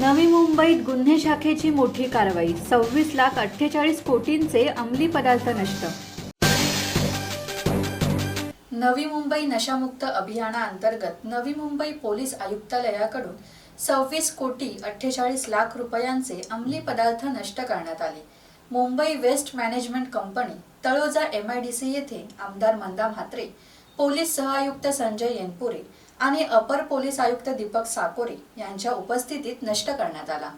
नवी मुंबईत गुन्हे शाखेची मोठी कारवाई. सव्वीस लाख अठ्ठेचाळीस कोटींचे अंमली पदार्थ नष्ट. नवी मुंबई नशामुक्त अभियानाअंतर्गत नवी मुंबई पोलीस आयुक्तालयाकडून सव्वीस कोटी अठ्ठेचाळीस लाख रुपयांचे अंमली पदार्थ नष्ट करण्यात आले. Mumbai waste management company Taloja MIDC येथे आमदार मंदा म्हात्रे पोलीस सहआयुक्त संजय येनपुरे आणि अपर पोलीस आयुक्त दीपक साकोरे यांच्या उपस्थितीत नष्ट करण्यात आला.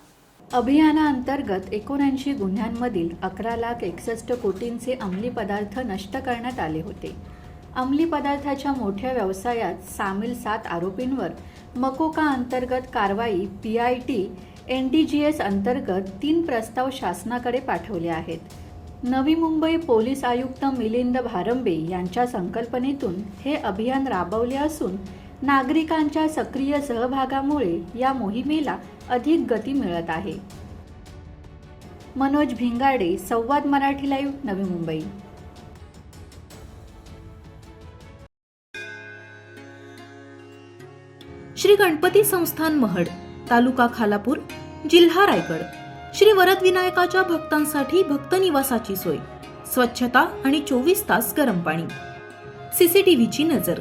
अभियानाअंतर्गत एकोणऐंशी गुन्ह्यांमधील अकरा लाख एकसष्ट कोटींचे अंमली पदार्थ नष्ट करण्यात आले होते. अंमली पदार्थाच्या मोठ्या व्यवसायात सामील सात आरोपींवर मकोका अंतर्गत कारवाई P I T N D G S अंतर्गत तीन प्रस्ताव शासनाकडे पाठवले आहेत. नवी मुंबई पोलीस आयुक्त मिलिंद भारंबे यांच्या संकल्पनेतून हे अभियान राबवले असून नागरिकांच्या सक्रिय सहभागामुळे या मोहिमेला अधिक गती मिळत आहे. मनोज भिंगाडे संवाद मराठी लाईव्ह नवी मुंबई. श्री गणपती संस्थान महड तालुका खालापूर जिल्हा रायगड. श्री वरद विनायकाच्या भक्तांसाठी भक्त निवासाची सोय स्वच्छता आणि चोवीस तास गरम पाणी. सीसीटीव्हीची नजर.